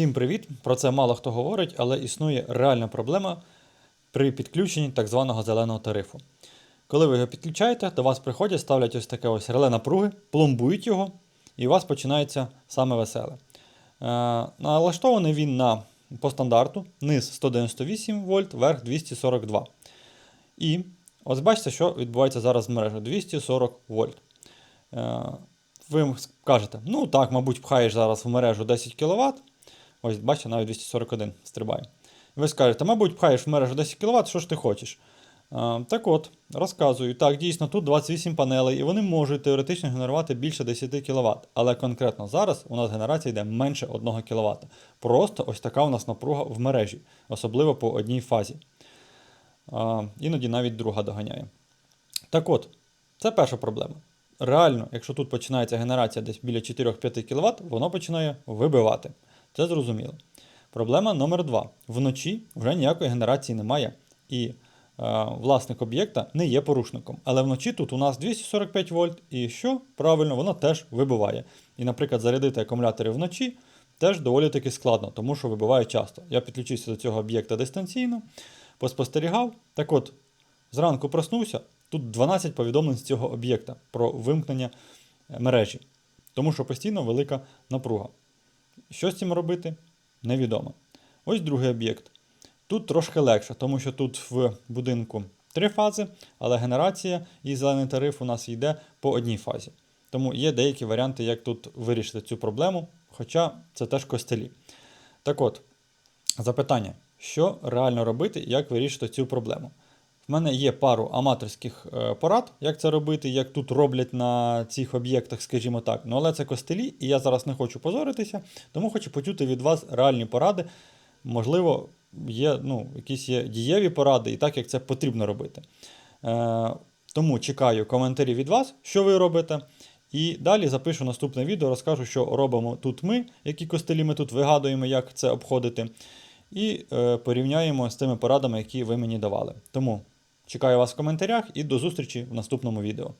Всім привіт! Про це мало хто говорить, але існує реальна проблема при підключенні так званого зеленого тарифу. Коли ви його підключаєте, до вас приходять, ставлять ось таке ось реле напруги, пломбують його, і у вас починається саме веселе. Е, налаштований він на, по стандарту, низ 198 вольт, верх 242. І ось бачите, що відбувається зараз в мережі 240 вольт. Е, ви скажете, ну так, мабуть, пхаєш зараз в мережу 10 кВт. Ось, бачите, навіть 241 стрибає. Ви скажете, мабуть, пхаєш в мережу 10 кВт, що ж ти хочеш? А, так от, розказую. Так, дійсно, тут 28 панелей, і вони можуть теоретично генерувати більше 10 кВт. Але конкретно зараз у нас генерація йде менше 1 кВт. Просто ось така у нас напруга в мережі, особливо по одній фазі. А, іноді навіть друга доганяє. Так от, це перша проблема. Реально, якщо тут починається генерація десь біля 4-5 кВт, воно починає вибивати. Це зрозуміло. Проблема номер два. Вночі вже ніякої генерації немає, і е, власник об'єкта не є порушником. Але вночі тут у нас 245 вольт, і що? Правильно, воно теж вибиває. І, наприклад, зарядити акумулятори вночі теж доволі таки складно, тому що вибиває часто. Я підключився до цього об'єкта дистанційно, поспостерігав. Так от, зранку проснувся, тут 12 повідомлень з цього об'єкта про вимкнення е, мережі, тому що постійно велика напруга. Що з цим робити? Невідомо. Ось другий об'єкт. Тут трошки легше, тому що тут в будинку три фази, але генерація і зелений тариф у нас йде по одній фазі. Тому є деякі варіанти, як тут вирішити цю проблему, хоча це теж костелі. Так от, запитання, що реально робити як вирішити цю проблему? В мене є пару аматорських е, порад, як це робити, як тут роблять на цих об'єктах, скажімо так. Ну, але це костелі, і я зараз не хочу позоритися, тому хочу почути від вас реальні поради. Можливо, є ну, якісь є дієві поради, і так як це потрібно робити. Е, тому чекаю коментарі від вас, що ви робите. І далі запишу наступне відео, розкажу, що робимо тут ми, які костелі ми тут вигадуємо, як це обходити. І е, порівняємо з тими порадами, які ви мені давали. Тому чекаю вас в коментарях і до зустрічі в наступному відео.